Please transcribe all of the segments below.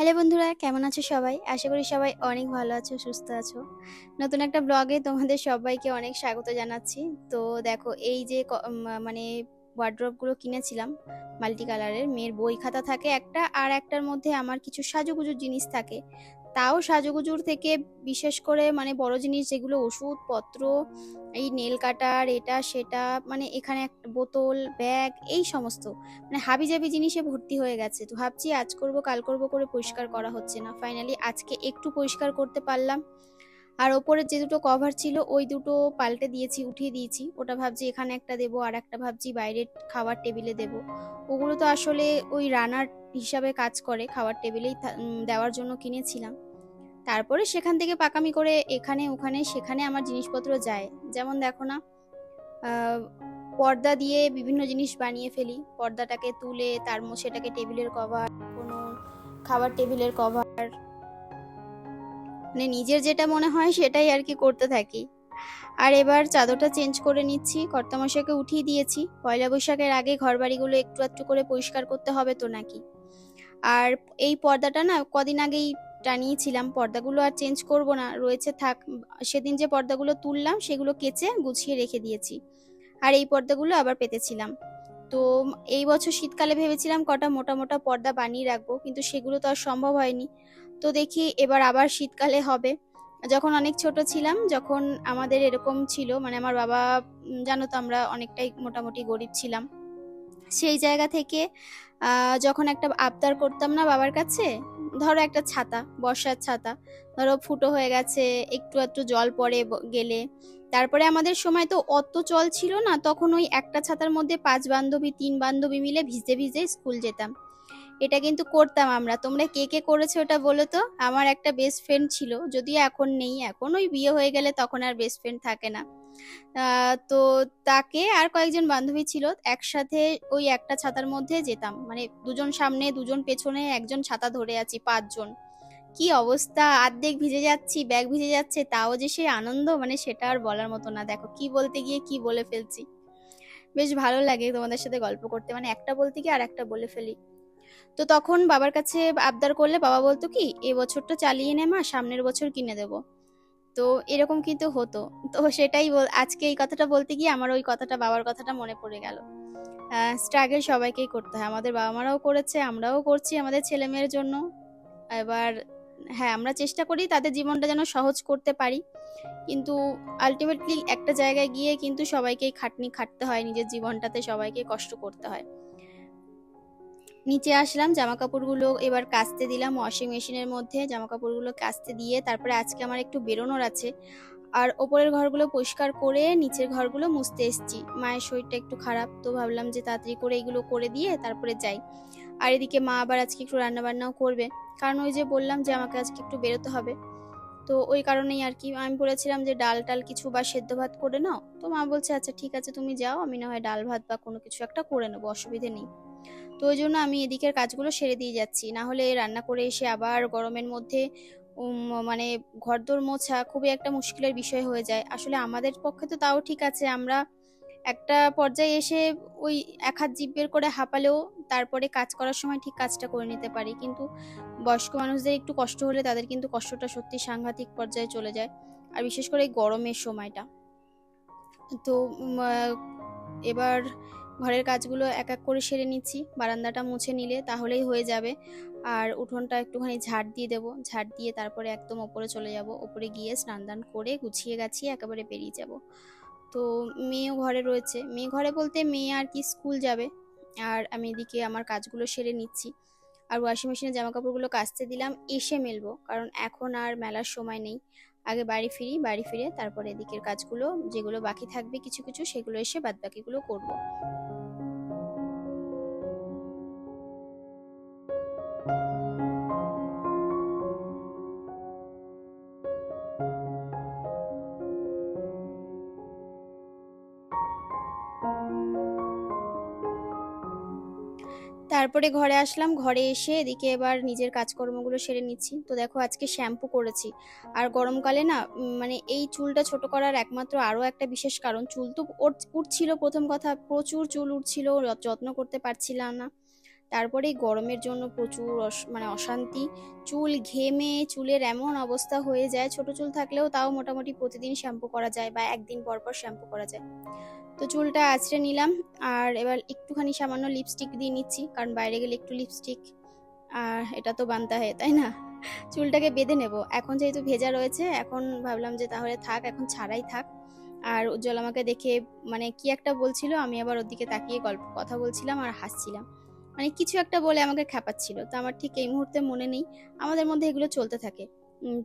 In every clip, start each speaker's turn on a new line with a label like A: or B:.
A: Hello বন্ধুরা, কেমন আছো সবাই? আশা করি সবাই অনেক ভালো আছো, সুস্থ আছো। নতুন একটা ব্লগে তোমাদের সবাইকে অনেক স্বাগত জানাচ্ছি। তো দেখো, এই যে মানে ওয়ার্ড্রপগুলো কিনেছিলাম মাল্টি কালারের মেয়ের বই খাতা থাকে একটা, আর একটার মধ্যে আমার কিছু সাজুগুজুর জিনিস থাকে। তাও সাজুগুজুর থেকে বিশেষ করে মানে বড় জিনিস যেগুলো ওষুধপত্র, এই নেল কাটার, এটা, সেটা মানে এখানে একটা বোতল, ব্যাগ, এই সমস্ত। মানে হাবি হাবিজাবি জিনিসে ভর্তি হয়ে গেছে। তো ভাবছি আজ করব, কাল করব করে পরিষ্কার করা হচ্ছে না। ফাইনালি আজকে একটু পরিষ্কার করতে পারলাম। আর ওপরের যে দুটো কভার ছিল, ওই দুটো পাল্টে দিয়েছি, উঠিয়ে দিয়েছি। ওটা ভাবছি এখানে একটা দেবো আর একটা ভাবছি বাইরের খাবার টেবিলে দেবো। ওগুলো তো আসলে ওই রানার হিসাবে কাজ করে খাওয়ার টেবিলেই দেওয়ার জন্য কিনেছিলাম। তারপরে সেখান থেকে পাকামি করে এখানে, ওখানে, সেখানে আমার জিনিসপত্র যায়। যেমন দেখো না পর্দা দিয়ে বিভিন্ন জিনিস বানিয়ে ফেলি। পর্দাটাকে তুলে, তার সেটাকে টেবিলের কভার, কোনো খাবার টেবিলের কভার। মানে নিজের যেটা মনে হয় সেটাই আর কি করতে থাকি। আর এবার চাদরটা চেঞ্জ করে নিচ্ছি। কর্তামশাকে উঠিয়ে দিয়েছি। পয়লা বৈশাখের আগে ঘর বাড়িগুলো একটু একটু করে পরিষ্কার করতে হবে তো নাকি? আর এই পর্দাটা না কদিন আগেই টানিয়েছিলাম। পর্দাগুলো আর চেঞ্জ করব না, রয়েছে থাক। সেদিন যে পর্দাগুলো তুললাম, সেগুলো কেচে গুছিয়ে রেখে দিয়েছি। আর এই পর্দাগুলো আবার পেতেছিলাম। তো এই বছর শীতকালে ভেবেছিলাম কটা মোটা মোটা পর্দা বানিয়ে রাখব, কিন্তু সেগুলো তো আর সম্ভব হয়নি। তো দেখি এবার আবার শীতকালে হবে। যখন অনেক ছোট ছিলাম, যখন আমাদের এরকম ছিল মানে আমার বাবা জানো তো আমরা অনেকটাই মোটামুটি গরিব ছিলাম। সেই জায়গা থেকে যখন একটা আবদার করতাম না বাবার কাছে, ধরো একটা ছাতা, বর্ষার ছাতা, ধরো ফুটো হয়ে গেছে, একটু একটু জল পড়ে গেলে। তারপরে আমাদের সময় তো অত জল ছিল না, তখন ওই একটা ছাতার মধ্যে পাঁচ বান্ধবী, তিন বান্ধবী মিলে ভিজে ভিজে স্কুল যেতাম। এটা কিন্তু করতাম আমরা। তোমরা কে কে করেছ ওটা বলো তো? আমার একটা বেস্ট ফ্রেন্ড ছিল, যদিও এখন নেই, এখন ওই বিয়ে হয়ে গেলে তখন আর বেস্ট ফ্রেন্ড থাকে না। তো তাকে আর কয়েকজন বান্ধবী ছিল, একসাথে ওই একটা ছাতার মধ্যে যেতাম। মানে দুজন সামনে, দুজন পেছনে, একজন ছাতা ধরে আছি, পাঁচজন। কি অবস্থা? অর্ধেক ভিজে যাচ্ছি, ব্যাগ ভিজে যাচ্ছে, তাও যে সেই আনন্দ মানে সেটা আর বলার মতো না। দেখো, কি বলতে গিয়ে কি বলে ফেলছি। বেশ ভালো লাগে তোমাদের সাথে গল্প করতে মানে একটা বলতে গিয়ে আর একটা বলে ফেলি। তো তখন বাবার কাছে আবদার করলে বাবা বলতো কি, এ বছরটা চালিয়ে নে মা, সামনের বছর কিনে দেবো। তো এরকম কিন্তু হতো। তো সেটাই আজকে এই কথাটা বলতে গিয়ে আমার ওই কথাটা বাবার কথাটা মনে পড়ে গেল। স্ট্রাগল সবাইকেই করতে হয়। আমাদের বাবা মারাও করেছে, আমরাও করছি আমাদের ছেলে মেয়ের জন্য। এবার হ্যাঁ আমরা চেষ্টা করি তাদের জীবনটা যেন সহজ করতে পারি। কিন্তু আলটিমেটলি একটা জায়গায় গিয়ে কিন্তু সবাইকেই খাটনি খাটতে হয়, নিজের জীবনটাতে সবাইকে কষ্ট করতে হয়। নিচে আসলাম জামা কাপড়গুলো এবার কাচতে দিলাম ওয়াশিং মেশিনের মধ্যে। জামা কাপড়গুলো কাচতে দিয়ে তারপরে আজকে আমার একটু বেরোনোর আছে। আর ওপরের ঘরগুলো পরিষ্কার করে নিচের ঘরগুলো মুছতে এসেছি। মায়ের শরীরটা একটু খারাপ, তো ভাবলাম যে তাড়াতাড়ি করে এগুলো করে দিয়ে তারপরে যাই। আর এদিকে মা আবার আজকে একটু রান্নাবান্নাও করবে। কারণ ওই যে বললাম যে আমাকে আজকে একটু বেরোতে হবে। তো ওই কারণেই আর কি, আমি বলেছিলাম যে ডাল টাল কিছু বা সেদ্ধ ভাত করে নাও। তো মা বলছে আচ্ছা ঠিক আছে, তুমি যাও। আমি না হয় ডাল ভাত বা কোনো কিছু একটা করে নেব, অসুবিধে নেই। তো ওই জন্য আমি এদিকের কাজগুলো সেরে দিয়ে যাচ্ছি। না হলে রান্না করে এসে আবার গরমের মধ্যে মানে ঘরদোর মোছা খুবই একটা মুশকিলের বিষয় হয়ে যায়। আসলে আমাদের পক্ষে তো তাও ঠিক আছে, আমরা একটা পর্যায়ে এসে ওই এক হাত জিভ বের করে হাঁপালেও তারপরে কাজ করার সময় ঠিক কাজটা করে নিতে পারি। কিন্তু বয়স্ক মানুষদের একটু কষ্ট হলে তাদের কিন্তু কষ্টটা সত্যি সাংঘাতিক পর্যায়ে চলে যায়। আর বিশেষ করে এই গরমের সময়টা। তো এবার ঘরের কাজগুলো এক এক করে সেরে নিচ্ছি। বারান্দাটা মুছে নিলে তাহলেই হয়ে যাবে। আর উঠোনটা একটুখানি ঝাড় দিয়ে দেবো। ঝাড় দিয়ে তারপরে একদম ওপরে চলে যাব। ওপরে গিয়ে স্নান দান করে গুছিয়ে গাছিয়ে একেবারে বেরিয়ে যাব। তো মেয়েও ঘরে রয়েছে। মেয়ে ঘরে বলতে মেয়ে আর কি স্কুল যাবে। আর আমি এদিকে আমার কাজগুলো সেরে নিচ্ছি। আর ওয়াশিং মেশিনে জামা কাপড়গুলো কাচতে দিলাম, এসে মেলবো। কারণ এখন আর মেলার সময় নেই। আগে বাড়ি ফিরি, বাড়ি ফিরে তারপরে এদিকের কাজগুলো, যেগুলো বাকি থাকবে কিছু কিছু, সেগুলো এসে বাদ বাকিগুলো করব। তারপরে ঘরে আসলাম, ঘরে এসে এদিকে এবার নিজের কাজকর্মগুলো সেরে নিচ্ছি। তো দেখো আজকে শ্যাম্পু করেছি। আর গরমকালে না মানে এই চুলটা ছোট করার একমাত্র আরও একটা বিশেষ কারণ, চুল তো উঠ- উঠছিল প্রথম কথা, প্রচুর চুল উঠছিল, যত্ন করতে পারছিলাম না। তারপরে গরমের জন্য প্রচুর মানে অশান্তি। চুল ঘেমে, চুলের এমন অবস্থা হয়ে যায়, ছোট চুল থাকলেও তাও মোটামুটি প্রতিদিন শ্যাম্পু করা যায় বা একদিন পর পর শ্যাম্পু করা যায়। তো চুলটা আঁচড়ে নিলাম, আর এবার একটুখানি সামান্য লিপস্টিক দিয়ে নিচ্ছি, কারণ বাইরে গেলে একটু লিপস্টিক আর এটা তো বানতে হয়, তাই না? চুলটাকে বেঁধে নেব। এখন যেহেতু ভেজা রয়েছে, এখন ভাবলাম যে তাহলে থাক, এখন ছাড়াই থাক। আর উজ্জ্বল আমাকে দেখে মানে কি একটা বলছিল, আমি আবার ওর দিকে তাকিয়ে গল্প, কথা বলছিলাম আর হাসছিলাম। মানে কিছু একটা বলে আমাকে খ্যাপাচ্ছিল তো আমার ঠিক এই মুহূর্তে মনে নেই। আমাদের মধ্যে এগুলো চলতে থাকে।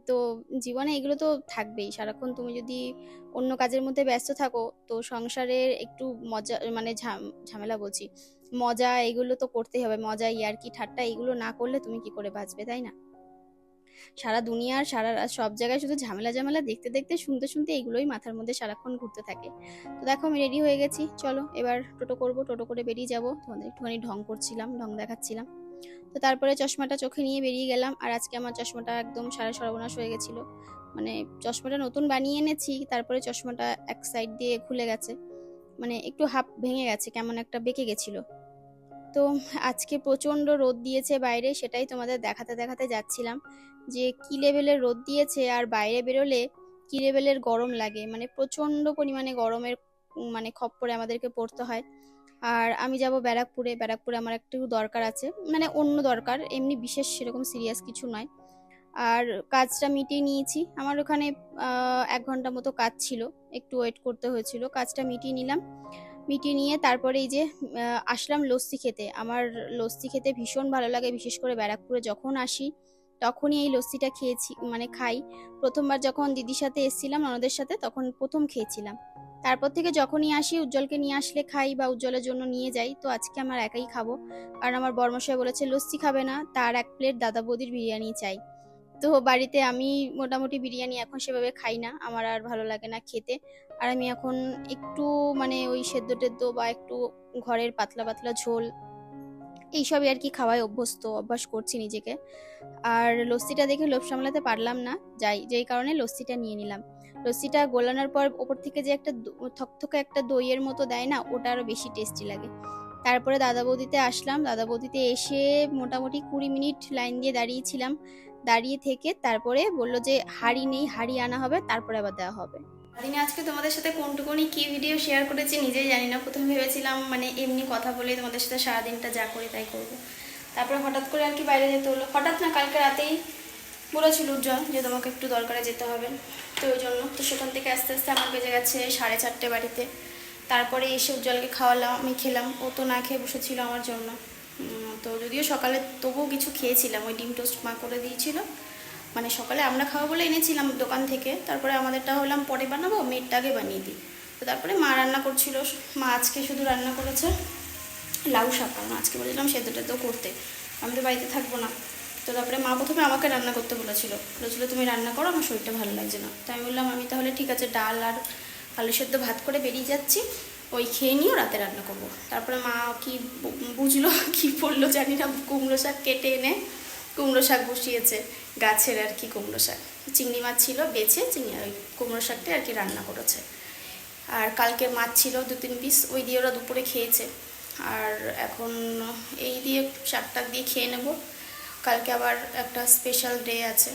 A: তো জীবনে এগুলো তো থাকবেই। সারাক্ষণ তুমি যদি অন্য কাজের মধ্যে ব্যস্ত থাকো, তো সংসারের একটু মজা মানে ঝাম- ঝামেলা বলছি। মজা এগুলো তো করতেই হবে। মজা, ইয়ার্কি, ঠাট্টা এগুলো না করলে তুমি কি করে বাঁচবে, তাই না? সারা দুনিয়ার সারা সব জায়গায় শুধু ঝামেলা ঝামেলা দেখতে দেখতে, শুনতে শুনতে এগুলোই মাথার মধ্যে সারাক্ষণ ঘুরতে থাকে। তো দেখো আমি রেডি হয়ে গেছি। চলো এবার টোটো করব। টোটো করে বেরিয়ে যাব। তোমাদের একটুখানি ঢং করছিলাম, ঢং দেখাচ্ছিলাম। তো তারপরে চশমাটা চোখে নিয়ে বেরিয়ে গেলাম। আর আজকে আমার চশমাটা একদম সারা সর্বনাশ হয়ে গেছিল। মানে চশমাটা নতুন বানিয়ে এনেছি, তারপরে চশমাটা এক সাইড দিয়ে খুলে গেছে। মানে একটু হাফ ভেঙে গেছে, কেমন একটা বেঁকে গেছিল। তো আজকে প্রচণ্ড রোদ দিয়েছে বাইরে, সেটাই তোমাদের দেখাতে দেখাতে যাচ্ছিলাম যে কি লেভেলের রোদ দিয়েছে আর বাইরে বেরোলে কি লেভেলের গরম লাগে। মানে প্রচণ্ড পরিমাণে গরমের মানে খপ্পরে আমাদেরকে পড়তে হয়। আর আমি যাব ব্যারাকপুরে ব্যারাকপুরে আমার একটু দরকার আছে মানে অন্য দরকার, এমনি বিশেষ সেরকম সিরিয়াস কিছু নয়। আর কাজটা মিটিয়ে নিয়েছি, আমার ওখানে এক ঘণ্টা মতো কাজ ছিল, একটু ওয়েট করতে হয়েছিল, কাজটা মিটিয়ে নিলাম। মিটিয়ে নিয়ে তারপরে এই যে আসলাম লস্যি খেতে। আমার লস্যি খেতে ভীষণ ভালো লাগে, বিশেষ করে ব্যারাকপুরে যখন আসি তখনই এই লস্যিটা খেয়েছি মানে খাই। প্রথমবার যখন দিদির সাথে এসেছিলাম, ননদের সাথে, তখন প্রথম খেয়েছিলাম। তারপর থেকে যখনই আসি, উজ্জ্বলকে নিয়ে আসলে খাই বা উজ্জ্বলের জন্য নিয়ে যাই, তো আজকে আমার একাই খাব। কারণ আমার বর্মশাই বলেছে, লস্যি খাবে না, তার এক প্লেট দাদা বৌদির বিরিয়ানি চাই। তো বাড়িতে আমি মোটামুটি বিরিয়ানি এখন সেভাবে খাই না, আমার আর ভালো লাগে না খেতে। আর আমি এখন একটু মানে ওই সেদ্ধ টেদ্ধ বা একটু ঘরের পাতলা পাতলা ঝোল এইসবই আর কি খাওয়ায় অভ্যস্ত, অভ্যাস করছি নিজেকে। আর লস্যিটা দেখে লোভ সামলাতে পারলাম না, যাই, যেই কারণে লস্যিটা নিয়ে নিলাম। লস্যিটা গোলানোর পর ওপর থেকে যে একটা থকথকে একটা দইয়ের মতো দেয় না, ওটা আরও বেশি টেস্টি লাগে। তারপরে দাদা বৌদিতে আসলাম, দাদা বৌদিতে এসে মোটামুটি কুড়ি মিনিট লাইন দিয়ে দাঁড়িয়েছিলাম। দাঁড়িয়ে থেকে তারপরে বলল যে, হাড়ি নেই, হাড়ি আনা হবে, তারপরে আবার দেওয়া হবে। দিনে আজকে তোমাদের সাথে কোনটুকুনি কি ভিডিও শেয়ার করেছি নিজেই জানি না। প্রথমে ভেবেছিলাম মানে এমনি কথা বলে তোমাদের সাথে সারাদিনটা যা করি তাই করব। তারপরে হঠাৎ করে আর কি বাইরে যেতে হলো। হঠাৎ না কালকে রাতেই বলেছিল উজ্জ্বল যে তোমাকে একটু দরকারে যেতে হবে। তো ওই জন্য, তো সেখান থেকে আস্তে আস্তে আমার বেজে গেছে সাড়ে চারটে বাড়িতে। তারপরে এসে উজ্জ্বলকে খাওয়ালাম, আমি খেলাম। ও তো না খেয়ে বসেছিল আমার জন্য। তো যদিও সকালে তবুও কিছু খেয়েছিলাম, ওই ডিম টোস্ট মা করে দিয়েছিল। মানে সকালে আমরা খাওয়া বলে এনেছিলাম দোকান থেকে, তারপরে আমাদেরটা হলাম পরে বানাবো মেয়েরটা আগে বানিয়ে দিই। তো তারপরে মা রান্না করছিল, মা আজকে শুধু রান্না করেছে লাউ শাক, কারণ আজকে বলেছিলাম সেদ্ধ তো করতে, আমি তো বাড়িতে থাকব না। তো তারপরে মা প্রথমে আমাকে রান্না করতে বলেছিল বলেছিল, তুমি রান্না করো, আমার শরীরটা ভালো লাগছে না। তো আমি বললাম, আমি তাহলে ঠিক আছে, ডাল আর আলু সেদ্ধ ভাত করে বেরিয়ে যাচ্ছি, ওই খেয়ে নিয়েও রাতে রান্না করব। তারপরে মা কি বুঝলো, কি পড়ল জানি না, কুমড়ো শাক কেটে এনে কুমড়ো শাক বসিয়েছে গাছের আর কি কুমড়ো শাক। চিংড়ি মাছ ছিল, বেছে চিংড়ি ওই কুমড়ো শাকটা আর কি রান্না করেছে। আর কালকে মাছ ছিল দু তিন পিস ওই দিয়ে ওরা দুপুরে খেয়েছে। আর এখন এই দিয়ে শাক টাক দিয়ে খেয়ে নেব। কালকে আবার একটা স্পেশাল ডে আছে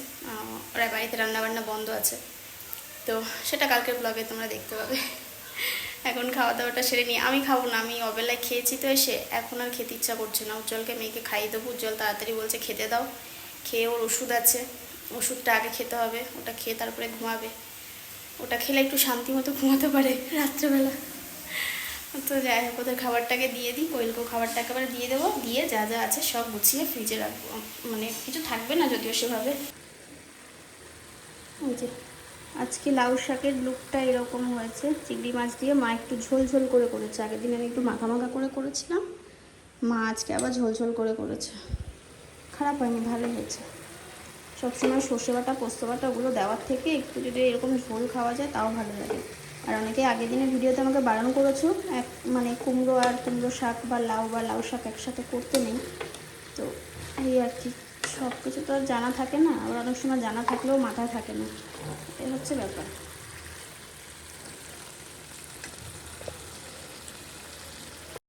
A: ওরা বাড়িতে রান্নাবান্না বন্ধ আছে। তো সেটা কালকের ব্লগে তোমরা দেখতে পাবে। এখন খাওয়া দাওয়াটা সেরে নিয়ে আমি খাব না আমি অবেলায় খেয়েছি তো এসে এখন আর খেতে ইচ্ছা করছে না। উজ্জ্বলকে মেয়েকে খাইয়ে দেবো উজ্জ্বল তাড়াতাড়ি বলছে খেতে দাও। খেয়ে ওর ওষুধ আছে ওষুধটা আগে খেতে হবে ওটা খেয়ে তারপরে ঘুমাবে। ওটা খেলে একটু শান্তি মতো ঘুমাতে পারে। রাত্রেবেলা। তো যাই হোক ওদের খাবারটাকে দিয়ে দিই কোয়েলকেও খাবারটা একেবারে দিয়ে দেবো দিয়ে যা যা আছে সব গুছিয়ে ফ্রিজে রাখব। মানে কিছু থাকবে না যদিও সেভাবে। ওই যে। আজকে লাউ শাকের লুকটা এরকম হয়েছে, চিংড়ি মাছ দিয়ে মা একটু ঝোল ঝোল করে করেছে। আগের দিন আমি একটু মাখা মাখা করে করেছিলাম, মা আজকে আবার ঝোল ঝোল করে করেছে। খারাপ হয়নি, ভালো হয়েছে। সবসময় সর্ষে বাটা, পোস্ত বাটা ওগুলো দেওয়ার থেকে একটু যদি এরকম ঝোল খাওয়া যায়, তাও ভালো লাগে। আর অনেকে আগের দিনের ভিডিওতে আমাকে বারণ করেছ, এক মানে কুমড়ো আর কুমড়ো শাক বা লাউ বা লাউ শাক একসাথে করতে নেই, তো এই আর কি। সব কিছু তো আর জানা থাকে না। আবার অনেক সময় জানা থাকলেও মাথায় থাকে না। এ হচ্ছে ব্যাপার।